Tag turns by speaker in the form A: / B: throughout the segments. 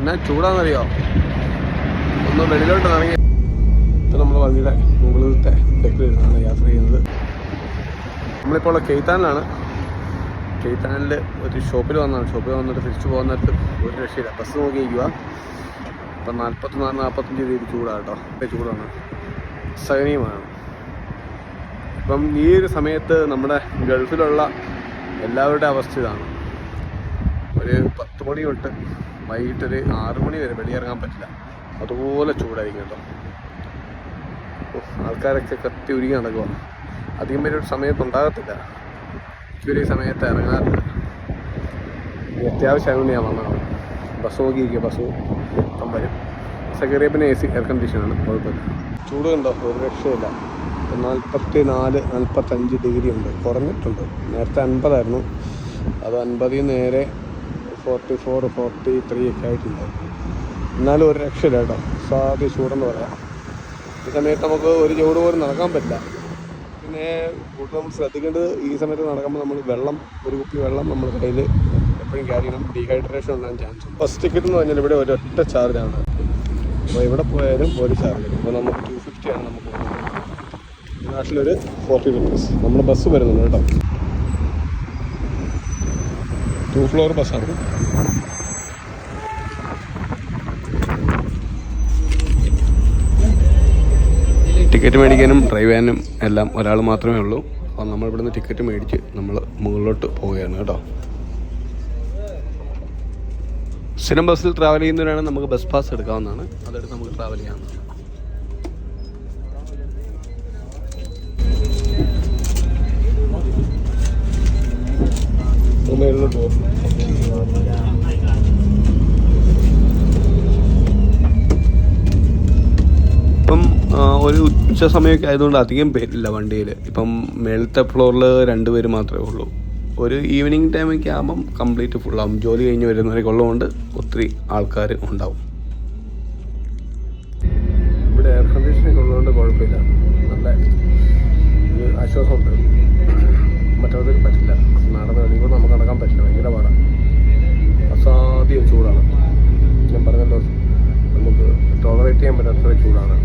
A: എന്നാ ചൂടാണെന്നറിയോ ഒന്ന് വെളിയിലോട്ട് ഇറങ്ങി. ഇപ്പം നമ്മൾ വണ്ടിയുടെ മുകളിലത്തെ ഡെക്കിലിരുന്നാണ് യാത്ര ചെയ്യുന്നത്. നമ്മളിപ്പോൾ ഉള്ള കെയ്ത്താനിലാണ്. കെയ്ത്താനിൽ ഒരു ഷോപ്പിൽ വന്നാണ്. ഷോപ്പിൽ വന്നിട്ട് തിരിച്ചു പോകുന്നിടത്ത് ഒരു രക്ഷയില്ല. ബസ് നോക്കിയിരിക്കുക ഇപ്പം നാൽപ്പത്തി നാല് നാൽപ്പത്തഞ്ച് രീതി ചൂടാണ് കേട്ടോ ചൂടാണ്. സഹനീയമാണ് ഇപ്പം ഈ ഒരു സമയത്ത് നമ്മുടെ ഗൾഫിലുള്ള എല്ലാവരുടെ അവസ്ഥ ഇതാണ്. ഒരു പത്ത് മണി തൊട്ട് വൈകിട്ടൊരു ആറ് മണി വരെ വെളിയിറങ്ങാൻ പറ്റില്ല. അതുപോലെ ചൂടായിരിക്കും കേട്ടോ. ആൾക്കാരൊക്കെ കത്തി ഉരുകി നടക്കുക അധികം പേര് ഒരു സമയത്ത് ഉണ്ടാകത്തില്ല. ചെറിയ സമയത്ത് ഇറങ്ങാറില്ല അത്യാവശ്യം അത്യാവശ്യമായതുകൊണ്ട് ഞാൻ വന്നതാണ്. ബസ് നോക്കിയിരിക്കുക ബസ് വരും. കയറിയ പിന്നെ എ സി എയർ കണ്ടീഷനാണ്. കുഴപ്പമില്ല. ചൂട് കണ്ടോ? ഒരു രക്ഷയില്ല. നാൽപ്പത്തി നാല് നാൽപ്പത്തഞ്ച് ഡിഗ്രി ഉണ്ട്. കുറഞ്ഞിട്ടുണ്ട്. നേരത്തെ അൻപതായിരുന്നു. അത് അൻപതിൽ നേരെ ഫോർട്ടി ഫോർ ഫോർട്ടി ത്രീ ഒക്കെ ആയിട്ടുണ്ട് എന്നാലും ഒരു രക്ഷയില്ല കേട്ടോ. സാധ്യ ചൂടെന്ന് പറയാം. ഈ സമയത്ത് നമുക്ക് ഒരു ചൂട് പോലും നടക്കാൻ പറ്റില്ല. പിന്നെ കൂടുതൽ നമ്മൾ ശ്രദ്ധിക്കേണ്ടത് ഈ സമയത്ത് നടക്കുമ്പോൾ നമ്മൾ വെള്ളം ഒരു കുപ്പി വെള്ളം നമ്മൾ കയ്യിൽ എപ്പോഴും ക്യാരി ചെയ്യണം. ഡീഹൈഡ്രേഷൻ ഉണ്ടാകാൻ ചാൻസ് ഫസ്റ്റ് ടിക്കറ്റ് എന്ന് പറഞ്ഞാൽ ഇവിടെ ഒരൊറ്റ ചാർജാണ് അപ്പോൾ ഇവിടെ പോയാലും ഒരു ചാർജ് അപ്പോൾ നമുക്ക് ടു ഫിഫ്റ്റിയാണ് നമുക്ക് നാട്ടിലൊരു ഫോർട്ടി റുപ്പീസ് നമ്മൾ ബസ് വരുന്നുണ്ട് കേട്ടോ. ടു ഫ്ലോർ ബസ്സാണ് ടിക്കറ്റ് മേടിക്കാനും ഡ്രൈവ് ചെയ്യാനും എല്ലാം ഒരാൾ മാത്രമേ ഉള്ളൂ. അപ്പോൾ നമ്മൾ ഇവിടുന്ന് ടിക്കറ്റ് മേടിച്ച് നമ്മൾ മുകളിലോട്ട് പോവുകയാണ് കേട്ടോ. സ്ഥിരം ബസ്സിൽ ട്രാവൽ ചെയ്യുന്നവരാണ് നമുക്ക് ബസ് പാസ് എടുക്കാവുന്നതാണ്. അതെടുത്ത് നമുക്ക് ട്രാവൽ ചെയ്യാവുന്നതാണ്. പോകും ഇപ്പം ഒരു ഉച്ച സമയമൊക്കെ ആയതുകൊണ്ട് അധികം പേരില്ല വണ്ടിയിൽ ഇപ്പം മേളത്തെ ഫ്ലോറിൽ രണ്ടുപേര് മാത്രമേ ഉള്ളൂ. ഒരു ഈവനിങ് ടൈമൊക്കെ ആകുമ്പം കംപ്ലീറ്റ് ഫുള്ളാകും ജോലി കഴിഞ്ഞ് വരുന്നവരൊക്കെ ഉള്ളതുകൊണ്ട് ഒത്തിരി ആൾക്കാർ ഉണ്ടാവും. ഇവിടെ എയർ കണ്ടീഷനൊക്കെ ഉള്ളതുകൊണ്ട് കുഴപ്പമില്ല. നല്ല ആശ്വാസമുണ്ട്. മറ്റൊരു പറ്റില്ല. നടന്ന് കൂടെ നമുക്ക് നടക്കാൻ പറ്റില്ല. ഭയങ്കര പാടാണ് അസാധ്യ ചൂടാണ്. ഞാൻ പറഞ്ഞല്ലോ നമുക്ക് ടോളറേറ്റ് ചെയ്യാൻ പറ്റാത്ത ചൂടാണ്.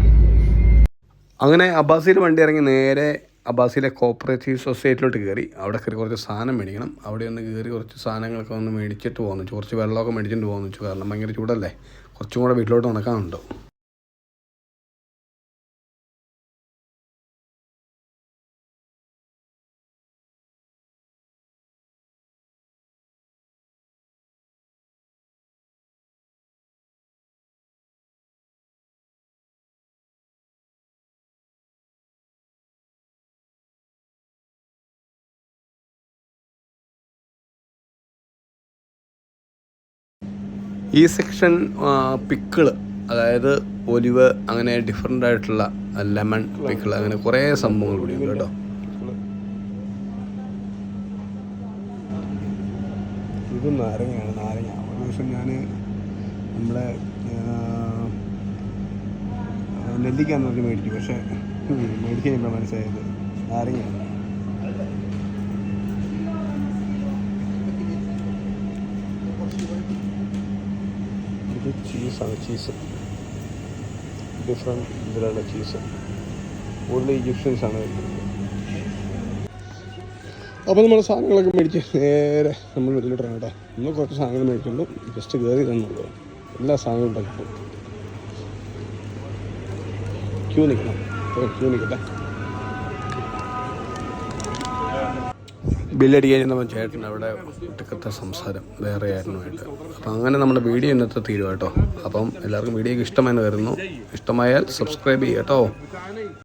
A: അങ്ങനെ അബ്ബാസിയിൽ വണ്ടി ഇറങ്ങി നേരെ അബ്ബാസിയിലെ കോപ്പറേറ്റീവ് സൊസൈറ്റിയിലോട്ട് കയറി അവിടെ കയറി കുറച്ച് സാധനം മേടിക്കണം. അവിടെ ഒന്ന് കയറി കുറച്ച് സാധനങ്ങളൊക്കെ ഒന്ന് മേടിച്ചിട്ട് പോകുന്നു കുറച്ച് വെള്ളമൊക്കെ മേടിച്ചിട്ട് പോകുന്നു കാരണം ഭയങ്കര ചൂടല്ലേ? കുറച്ചും കൂടെ വീട്ടിലോട്ട് നടക്കാനുണ്ടോ? ഈ സെക്ഷൻ പിക്കിൾ അതായത് ഒലിവ് അങ്ങനെ ഡിഫറെന്റ് ആയിട്ടുള്ള ലെമൺ പിക്കിൾ അങ്ങനെ കുറേ സംഭവങ്ങൾ കൂടി കേട്ടോ. ഇത് നാരങ്ങയാണ് നാരങ്ങ. ഒരു ദിവസം ഞാൻ നമ്മുടെ നെല്ലിക്കാന്ന് പറഞ്ഞ് പക്ഷേ മേടിക്കാൻ മനസ്സിലായത്. നാരങ്ങയാണ്. ഇത് ചീസാണ് ചീസ്. ഡിഫറെന്റ് ഇതിലുള്ള ചീസ്. കൂടുതൽ ഈജിപ്ഷ്യൻസ് ആണ് അപ്പോൾ നമ്മൾ സാധനങ്ങളൊക്കെ മേടിച്ച് നേരെ നമ്മൾ വെളിയിലിടണം കേട്ടോ. നമ്മൾ കുറച്ച് സാധനങ്ങൾ മേടിച്ചുള്ളൂ ജസ്റ്റ് കയറി തന്നുള്ളൂ എല്ലാ സാധനവും ഉണ്ടാക്കി ക്യൂ നിൽക്കണം. ക്യൂ നിൽക്കട്ടെ. ബില്ലടിക്കാൻ നമ്മൾ ചേട്ടൻ അവിടെ ഒറ്റക്കത്തെ സംസാരം വേറെ ആയിരുന്നുമായിട്ട് അപ്പം അങ്ങനെ നമ്മുടെ വീഡിയോ ഇന്നത്തെ തീരുവാട്ടോ അപ്പം എല്ലാവർക്കും വീഡിയോ ഇഷ്ടമെന്ന് വരുന്നു ഇഷ്ടമായാൽ സബ്സ്ക്രൈബ് ചെയ്യട്ടോ